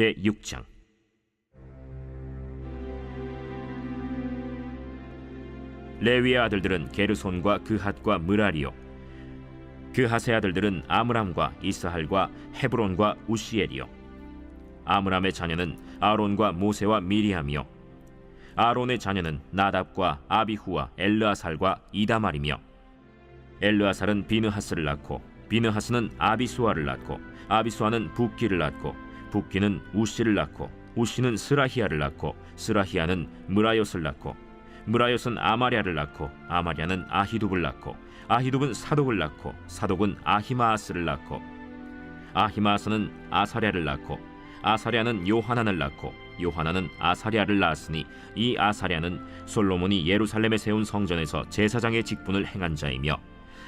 제 6장. 레위의 아들들은 게르손과 그핫과 무라리요. 그핫의 아들들은 아므람과 이스할과 헤브론과 우시엘이요. 아므람의 자녀는 아론과 모세와 미리암이요. 아론의 자녀는 나답과 아비후와 엘르아살과 이다말이며 엘르아살은 비느하스를 낳고 비느하스는 아비수아를 낳고 아비수아는 붓기를 낳고 붓기는 우시를 낳고 우시는 스라히아를 낳고 스라히아는 무라요스를 낳고 무라요스는 아마랴를 낳고 아마랴는 아히둡을 낳고 아히둡은 사독을 낳고 사독은 아히마아스를 낳고 아히마아스는 아사랴를 낳고 아사랴는 요하난을 낳고 요하난은 아사랴를 낳았으니 이 아사랴는 솔로몬이 예루살렘에 세운 성전에서 제사장의 직분을 행한 자이며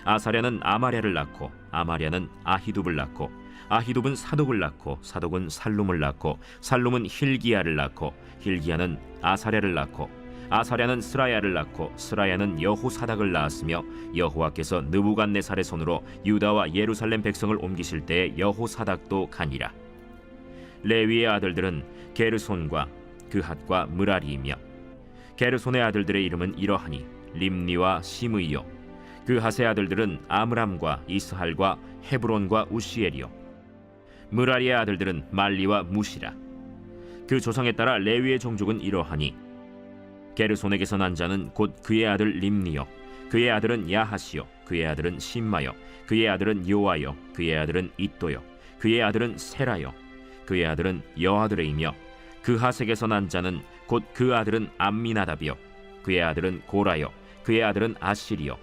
아사랴는 아마랴를 낳고 아마랴는 아히둡을 낳고 아히둡은 사독을 낳고 사독은 살룸을 낳고 살룸은 힐기야를 낳고 힐기야는 아사랴를 낳고 아사랴는 스라야를 낳고 스라야는 여호사닥을 낳았으며 여호와께서 느부갓네살의 손으로 유다와 예루살렘 백성을 옮기실 때에 여호사닥도 가니라. 레위의 아들들은 게르손과 그핫과 무라리이며 게르손의 아들들의 이름은 이러하니 림니와 시므이요. 그핫의 아들들은 아므람과 이스할과 헤브론과 우시엘이요 무라리의 아들들은 말리와 무시라 그 조상에 따라 레위의 종족은 이러하니 게르손에게서 난 자는 곧 그의 아들 림니요 그의 아들은 야하시요 그의 아들은 심마요 그의 아들은 요아요 그의 아들은 이또요 그의 아들은 세라요 그의 아들은 여아들의이며 그하색에서 난 자는 곧 그 아들은 암미나답이요 그의 아들은 고라요 그의 아들은 아시리요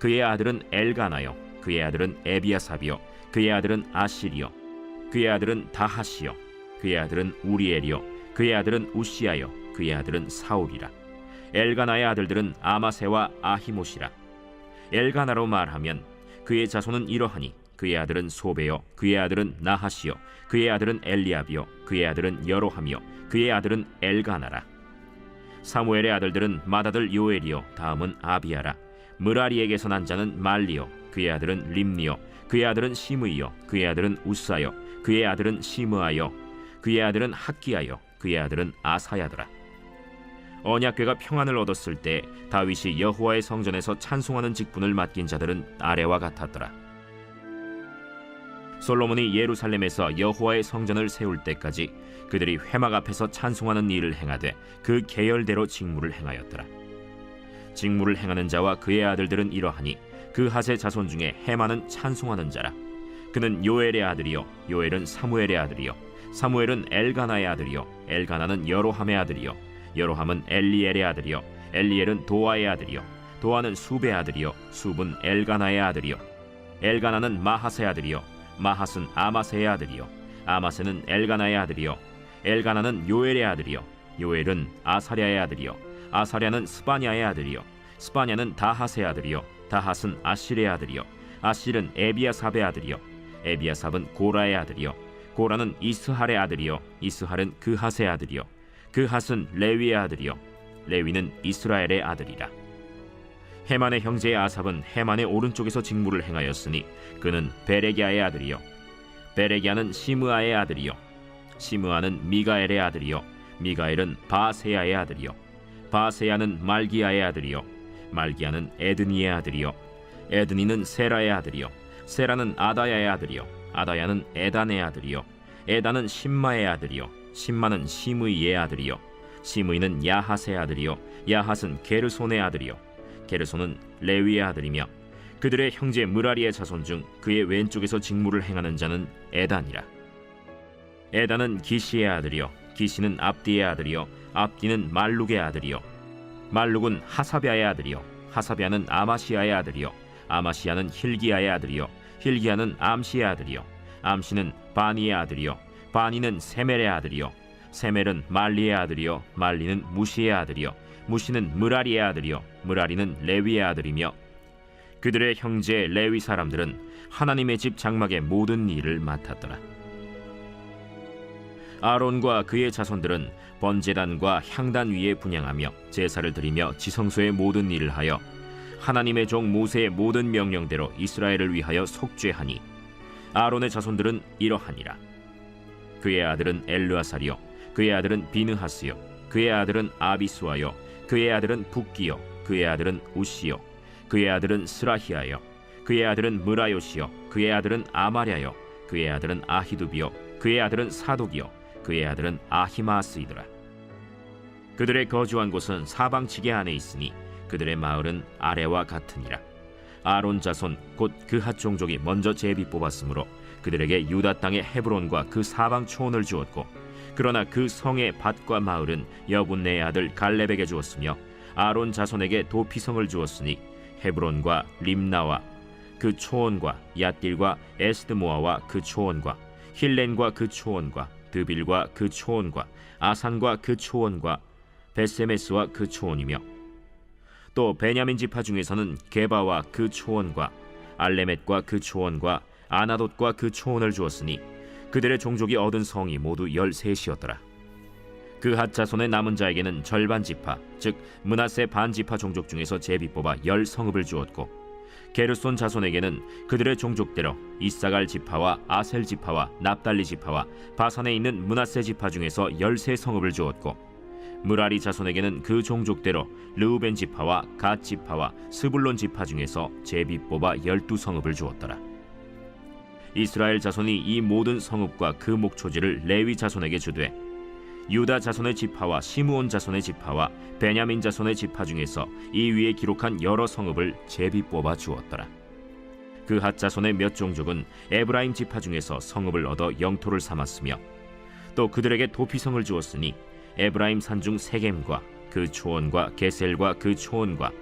그의 아들은 엘가나요 그의 아들은 에비아삽이요 그의 아들은 아시리요 그의 아들은 다하시요 그의 아들은 우리엘이요 그의 아들은 우시아요 그의 아들은 사울이라 엘가나의 아들들은 아마세와 아히모시라 엘가나로 말하면 그의 자손은 이러하니 그의 아들은 소베요 그의 아들은 나하시요 그의 아들은 엘리압이요 그의 아들은 여로함이요 그의 아들은 엘가나라 사무엘의 아들들은 마다들 요엘이요 다음은 아비아라 무라리에게서 난 자는 말리요 그의 아들은 림니요 그의 아들은 시므이요 그의 아들은 우사요 그의 아들은 시므아요 그의 아들은 학기야요 그의 아들은 아사야더라 언약궤가 평안을 얻었을 때 다윗이 여호와의 성전에서 찬송하는 직분을 맡긴 자들은 아래와 같았더라 솔로몬이 예루살렘에서 여호와의 성전을 세울 때까지 그들이 회막 앞에서 찬송하는 일을 행하되 그 계열대로 직무를 행하였더라. 직무를 행하는 자와 그의 아들들은 이러하니 그 하세 자손 중에 해마는 찬송하는 자라. 그는 요엘의 아들이요 요엘은 사무엘의 아들이요 사무엘은 엘가나의 아들이요 엘가나는 여로함의 아들이요 여로함은 엘리엘의 아들이요 엘리엘은 도아의 아들이요 도아는 수베의 아들이요 숲은 엘가나의 아들이요 엘가나는 마하스의 아들이요 마하스는 아마세의 아들이요 아마세는 엘가나의 아들이요 엘가나는 요엘의 아들이요 요엘은 아사랴의 아들이요 아사랴는 스바냐의 아들이요 스바냐는 다하스의 아들이요 다하스는 아실의 아들이요 아실은 에비아삽의 아들이요 에비아삽은 고라의 아들이요. 고라는 이스할의 아들이요. 이스할은 그핫의 아들이요. 그핫은 레위의 아들이요. 레위는 이스라엘의 아들이라. 헤만의 형제 아삽은 헤만의 오른쪽에서 직무를 행하였으니 그는 베레기아의 아들이요. 베레기아는 시므아의 아들이요. 시므아는 미가엘의 아들이요. 미가엘은 바세야의 아들이요. 바세야는 말기야의 아들이요. 말기야는 에드니의 아들이요. 에드니는 세라의 아들이요 세라는 아다야의 아들이요. 아다야는 에단의 아들이요. 에단은 심마의 아들이요. 심마는 시므이의 아들이요. 시므이는 야핫의 아들이요. 야핫은 게르손의 아들이요. 게르손은 레위의 아들이며 그들의 형제 무라리의 자손 중 그의 왼쪽에서 직무를 행하는 자는 에단이라. 에단은 기시의 아들이요. 기시는 압디의 아들이요. 압디는 말룩의 아들이요. 말룩은 하사비아의 아들이요. 하사비아는 아마시아의 아들이요 아마시아는 힐기야의 아들이요. 힐기야는 암시의 아들이요. 암시는 바니의 아들이요. 바니는 세멜의 아들이요. 세멜은 말리의 아들이요. 말리는 무시의 아들이요. 무시는 무라리의 아들이요. 무라리는 레위의 아들이며 그들의 형제 레위 사람들은 하나님의 집 장막의 모든 일을 맡았더라. 아론과 그의 자손들은 번제단과 향단 위에 분양하며 제사를 드리며 지성소의 모든 일을 하여 하나님의 종 모세의 모든 명령대로 이스라엘을 위하여 속죄하니 아론의 자손들은 이러하니라 그의 아들은 엘르아살이요 그의 아들은 비느하스요 그의 아들은 아비수아요 그의 아들은 북기요 그의 아들은 우시요 그의 아들은 스라히아요 그의 아들은 무라요시요 그의 아들은 아마랴요 그의 아들은 아히두비요 그의 아들은 사독이요 그의 아들은 아히마스이더라 그들의 거주한 곳은 사방 지게 안에 있으니 그들의 마을은 아래와 같으니라. 아론 자손 곧 그 핫 종족이 먼저 제비 뽑았으므로 그들에게 유다 땅의 헤브론과 그 사방 초원을 주었고 그러나 그 성의 밭과 마을은 여분네의 아들 갈렙에게 주었으며 아론 자손에게 도피성을 주었으니 헤브론과 림나와 그 초원과 얏딜과 에스드모아와 그 초원과 힐렌과 그 초원과 드빌과 그 초원과 아산과 그 초원과 베세메스와 그 초원이며 또 베냐민 지파 중에서는 게바와 그 초원과 알레멧과 그 초원과 아나돗과 그 초원을 주었으니 그들의 종족이 얻은 성이 모두 열셋이었더라. 그 핫자손의 남은 자에게는 절반 지파, 즉 문하세 반 지파 종족 중에서 제비 뽑아 열 성읍을 주었고 게르손 자손에게는 그들의 종족대로 이사갈 지파와 아셀 지파와 납달리 지파와 바산에 있는 문하세 지파 중에서 열세 성읍을 주었고 무라리 자손에게는 그 종족대로 르우벤 지파와 갓 지파와 스불론 지파 중에서 제비 뽑아 열두 성읍을 주었더라. 이스라엘 자손이 이 모든 성읍과 그 목초지를 레위 자손에게 주되 유다 자손의 지파와 시므온 자손의 지파와 베냐민 자손의 지파 중에서 이 위에 기록한 여러 성읍을 제비 뽑아 주었더라. 그핫 자손의 몇 종족은 에브라임 지파 중에서 성읍을 얻어 영토를 삼았으며 또 그들에게 도피성을 주었으니 에브라임 산중 세겜과 그 초원과 게셀과 그 초원과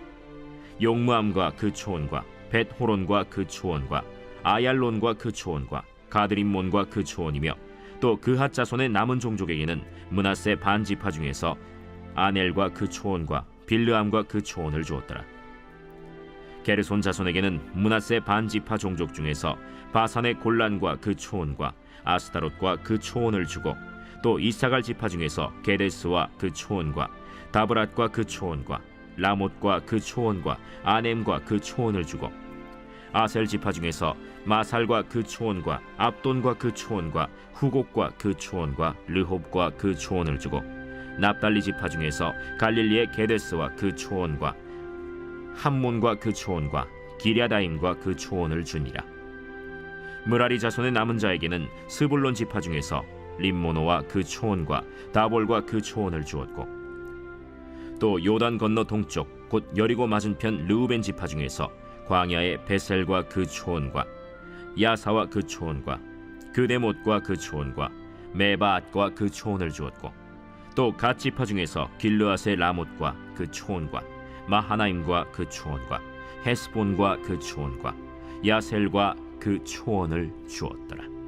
용무암과 그 초원과 벳호론과 그 초원과 아얄론과 그 초원과 가드림몬과 그 초원이며 또 그핫 자손의 남은 종족에게는 문하세 반 지파 중에서 아넬과 그 초원과 빌르암과 그 초원을 주었더라. 게르손 자손에게는 문하세 반 지파 종족 중에서 바산의 골란과 그 초원과 아스타롯과 그 초원을 주고 또 이사갈 지파 중에서 게데스와 그 초원과 다브랏과 그 초원과 라못과 그 초원과 아넴과 그 초원을 주고 아셀 지파 중에서 마살과 그 초원과 압돈과 그 초원과 후곡과 그 초원과 르홉과 그 초원을 주고 납달리 지파 중에서 갈릴리의 게데스와 그 초원과 함몬과 그 초원과 기랴다임과 그 초원을 주니라 무라리 자손의 남은 자에게는 스불론 지파 중에서 림모노와 그 초원과 다볼과 그 초원을 주었고 또 요단 건너 동쪽 곧 여리고 맞은편 르우벤 지파 중에서 광야의 베셀과 그 초원과 야사와 그 초원과 그데못과 그 초원과 메바앗과 그 초원을 주었고 또 갓 지파 중에서 길르앗의 라못과 그 초원과 마하나임과 그 초원과 헤스본과 그 초원과 야셀과 그 초원을 주었더라.